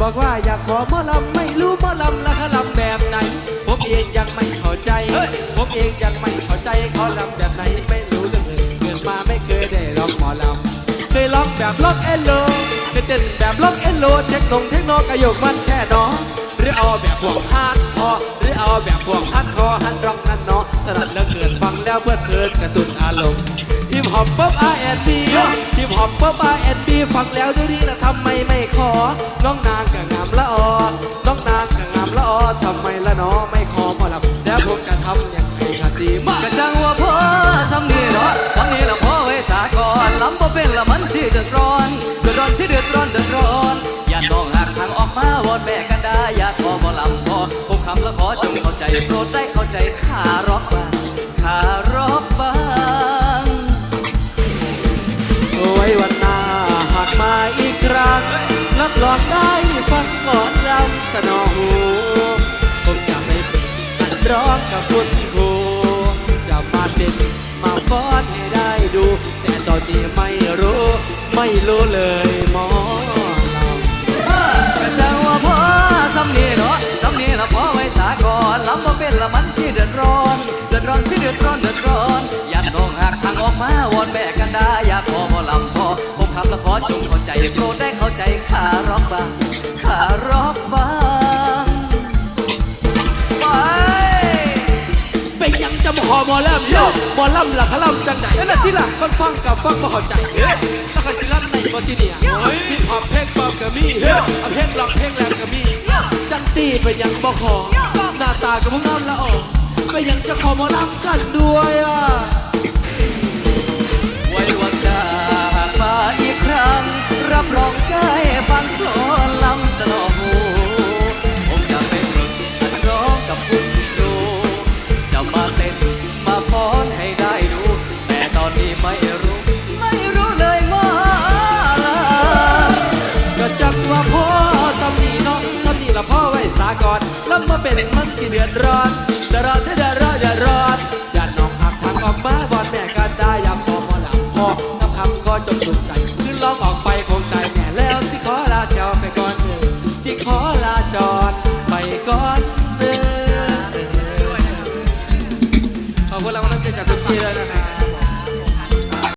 บอกว่าอยากขอหมอลำไม่รู้หมอลำและเขาลำแบบไหน ผมเองยังไม่เข้าใจ ผมเองยังไม่เข้าใจเขาลำแบบไหนไม่รู้เรื่องเลยเกิดมาไม่เคยได้ร้องหมอลำเคยร้องแบบล็อกเอลโลเคยเต้นแบบล็อกเอลโลเทคโนงเทคโนกระโยกมันแช่หนองหรือเอาแบบพวกฮาร์ดคอร์หรือเอาแบบพวกฮาร์ดคอร์ฮันร็อกนั่นเนาะสนัดเหลือเกินฟังแล้วเพื่อเคินกระตุ้นอารมณ์ฮิปฮอปป๊อป R&B ฮิปฮอปป๊อป R&B ฟังแล้วดูดีนะทำไม ขอ น้องนางก็งามละออน้องนางก็งามละออทำไมละน้อไม่ขอหมอลำแล้วผมจะทำอย่างไรกันดีมากกะจังว่าพ่อสำนีเนาะสำนีละพ่อไว้สากอนลำบ่เป็นละมันสิเดือดร้อนเดือดร้อนสิเดือดร้อนเดือดร้อนอย่าต้องหักทางออกมาวอนแม่กันได้อย่าขอบ่ลำพอผมคำละขอจงเข้าใจโปรดได้เข้าใจข้ารอกบ้างข้ารอกบ้าง รับรองได้ฟังก่อนรำสนองหูผมจะไม่เป็นอันร้องกับคุณครูจะมาเต้นมาฟ้อนให้ได้ดู แต่ตอนนี้ไม่รู้ ไม่รู้เลยหมอลำกะจังว่าพ่อสำนีเนาะสำนีละพ่อไว้สาก่อนลำบ่เป็นละมันสิเดือดร้อนเดือดร้อนสิเดือดร้อนเดือดร้อนอย่าต้องหักทางออกมาวอนแม่กันด้อย่าขอบ่ลำพ่อผมคำละขอจงเข้าใจโปรดได้เข้าใจ เป็นหยังจะมาขอหมอลำโยหมอลำล่ะขลำจังไหนนั่นนะที่ล่ะคนฟังกับฟังบ่เข้าใจเฮ้ยแล้วก็สิลำในบ่ที่เนี่ยฮิปฮอปเพลงป๊อปก็มีเฮ้ยเอาเพลงร็อกเพลงแรปก็มี จังจี้เป็นหยังบ่ขอหน้าตากับพวกน้ำละออกเป็นหยังจะขอหมอลำกันด้วยอะ เป็นมันที่เดือดร้อนจะรอจะเดือดร้อนเดือดรอนอย่าน้องหักทางออกมาบอดแม่ก็ได้อยากพอพอหลับพอนัคำก็จบสุดใจขึ้นร้องออกไปคงใจแน่แล้วสิขอลาเจ้าไปก่อนเออสิขอลาจอดไปก่อนเออขอบคุณรางวัลน้ำใจจักทุกทีเลยนะครับ